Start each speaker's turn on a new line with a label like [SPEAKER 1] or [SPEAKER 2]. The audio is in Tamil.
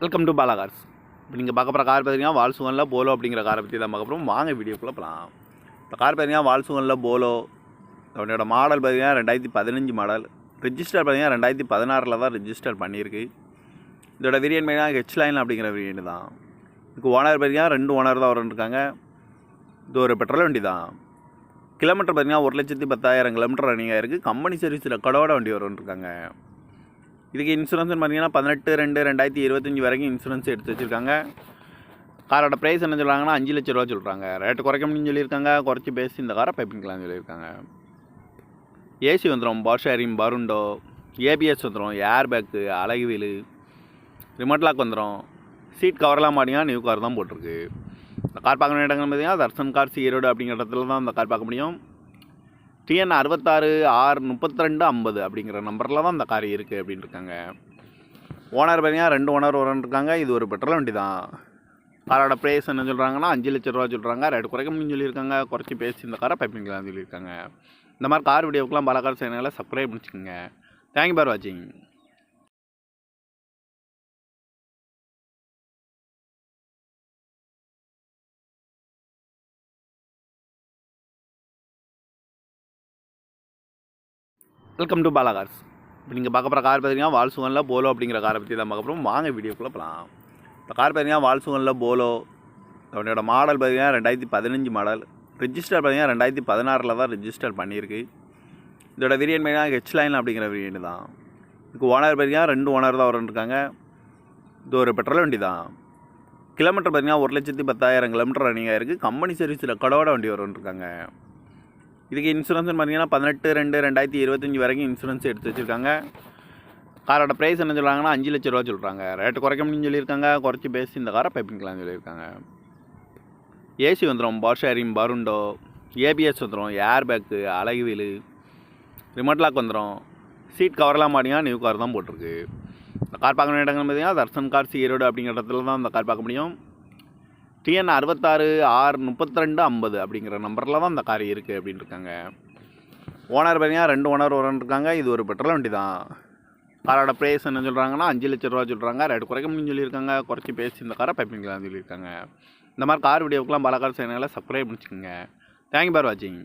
[SPEAKER 1] வெல்கம் டு பாலா கார்ஸ் இப்போ நீங்கள் பார்க்க போகிற கார் பார்த்தீங்கன்னா வால்சுகனில் போலோ அப்படிங்கிற காரை பற்றி தான் பார்க்க போகிறோம் வாங்க வீடியோக்குள்ளே போகலாம் இப்போ கார் பார்த்தீங்கன்னா வால்சுகனில் போலோ அவனோட மாடல் பார்த்தீங்கன்னா ரெண்டாயிரத்தி பதினஞ்சு மாடல் ரிஜிஸ்டர் பார்த்தீங்கன்னா ரெண்டாயிரத்தி பதினாறில் தான் ரிஜிஸ்டர் பண்ணியிருக்கு. இதோட வேரியன்ட் பார்த்தீங்கன்னா ஹெச் லைன் அப்படிங்கிற வேரியன்ட் தான். இதுக்கு ஓனர் பார்த்தீங்கன்னா ரெண்டு ஓனர் தான் இருக்காங்க. இது ஒரு பெட்ரோல் வண்டி தான். கிலோமீட்டர் பார்த்தீங்கன்னா ஒரு லட்சத்தி பத்தாயிரம் கிலோமீட்டர் ரன்னிங் ஆகிருக்கு கம்பெனி சர்வீஸ் ரெக்கார்டோட வண்டி வரும்ன்ருக்காங்க இதுக்கு இன்சூரன்ஸ்னு பார்த்தீங்கன்னா பதினெட்டு ரெண்டு ரெண்டாயிரத்தி இருபத்தஞ்சி வரைக்கும் இன்சூரன்ஸ் எடுத்து வச்சுருக்காங்க. காரோட ப்ரைஸ் என்ன சொல்கிறாங்கன்னா அஞ்சு லட்ச ரூபா சொல்கிறாங்க ரேட்டு குறைக்க முடியும்னு சொல்லியிருக்காங்க. குறைச்சி பேசி இந்த காரை பைப்பிங்கலாம்னு சொல்லியிருக்காங்க. ஏசி வந்துடும் பவர் ஷேரிங் பருண்டோ ஏபிஎஸ் வந்துடும் air bag alloy wheel remote lock வந்துடும் சீட் கவர்லாம் மாட்டிங்கன்னா நியூ கார் தான் போட்டிருக்கு. இந்த கார் பார்க்கணும் இடங்கள் பார்த்தீங்கன்னா தர்சன் கார்ஸ் ஈரோடு அப்படிங்கிற இடத்துல தான் அந்த கார் பார்க்க முடியும். டிஎன் அறுபத்தாறு ஆறு முப்பத்தி ரெண்டு ஐம்பது அப்படிங்கிற நம்பரில் தான் அந்த கார் இருக்குது அப்படின்னு இருக்காங்க ஓனர் பார்த்தீங்கன்னா ரெண்டு ஓனர் வரன்னு இருக்காங்க இது ஒரு பெட்ரோல் வண்டி தான் காரோட ப்ரைஸ் என்ன சொல்கிறாங்கன்னா அஞ்சு லட்ச ரூபா சொல்கிறாங்க ரேட்டு குறைக்க முடியும் சொல்லியிருக்காங்க. குறைச்சி பேசி இந்த காரை பைப்பிங்கலாம் சொல்லியிருக்காங்க. இந்த மாதிரி கார் வீடியோக்கெலாம் பல கார் சேனலில் சப்ஸ்கிரைப் பண்ணிச்சுக்கோங்க தேங்க்யூ ஃபார் வாட்சிங் வெல்கம் டு பாலா கார்ஸ் இப்போ நீங்கள் பார்க்க போகிற கார் பார்த்தீங்கன்னா வால்சுகனில் போலோ அப்படிங்கிற காரை பற்றி தான் பார்க்க போகிறோம் வாங்க வீடியோக்குள்ளே போகலாம் இப்போ கார் பார்த்தீங்கன்னா வால்சுகனில் போலோ அவனோட மாடல் பார்த்தீங்கன்னா ரெண்டாயிரத்தி பதினஞ்சு மாடல் ரிஜிஸ்டர் பார்த்தீங்கன்னா ரெண்டாயிரத்தி பதினாறில் தான் ரிஜிஸ்டர் பண்ணியிருக்கு. இதோட வேரியன்ட் பார்த்தீங்கன்னா ஹெச் லைன் அப்படிங்கிற வேரியன்ட் தான். இதுக்கு ஓனர் பார்த்தீங்கன்னா ரெண்டு ஓனர் தான் வரன்ட்ருக்காங்க இது ஒரு பெட்ரோல் வண்டி தான். கிலோமீட்டர் பார்த்தீங்கன்னா ஒரு லட்சத்தி பத்தாயிரம் கிலோமீட்டர் ரன்னிங் ஆயிருக்கு கம்பெனி சர்வீஸ் ரெக்கார்டோட வண்டி வரும்ன்ருக்காங்க இதுக்கு இன்சூரன்ஸ் பார்த்தீங்கன்னா பதினெட்டு ரெண்டு ரெண்டாயிரத்தி இருபத்தஞ்சி வரைக்கும் இன்சூரன்ஸ் எடுத்து வச்சுருக்காங்க. காரோட ப்ரைஸ் என்ன சொல்கிறாங்கன்னா அஞ்சு லட்ச ரூபா சொல்கிறாங்க ரேட்டு குறைக்க முடியும்னு சொல்லியிருக்காங்க. குறைச்சி பேசி இந்த காரை பைப்பிங்கலாம்னு சொல்லியிருக்காங்க. ஏசி வந்துடும் பவர் ஷேரிங் பருண்டோ ஏபிஎஸ் வந்துடும் air bag alloy wheel remote lock வந்துடும் சீட் கவர்லாம் மாட்டிங்கன்னா நியூ கார் தான் போட்டிருக்கு. இந்த கார் பார்க்கணும் இடங்கள் பார்த்தீங்கன்னா தர்சன் கார் ஈரோடு அப்படிங்கிற இடத்துல தான் இந்த கார் பார்க்க முடியும். டிஎன் அறுபத்தாறு ஆறு முப்பத்தி ரெண்டு ஐம்பது அப்படிங்கிற நம்பரில் தான் அந்த கார் இருக்குது அப்படின்னு இருக்காங்க ஓனர் பார்த்தீங்கன்னா ரெண்டு ஓனர் வரன்ட்ருக்காங்க இது ஒரு பெட்ரோல் வண்டி தான் காரோட ப்ரைஸ் என்ன சொல்கிறாங்கன்னா அஞ்சு லட்ச ரூபா சொல்கிறாங்க ரேட்டு குறைக்க முடியும்னு சொல்லியிருக்காங்க. குறைச்சி பேசி இந்த காரை பைப்பிங்கலாம் சொல்லியிருக்காங்க. இந்த மாதிரி கார் வீடியோக்கெலாம் பல கார் சேனலில் சப்ஸ்கிரைப் பண்ணிச்சுக்கோங்க தேங்க்யூ ஃபார் வாட்சிங்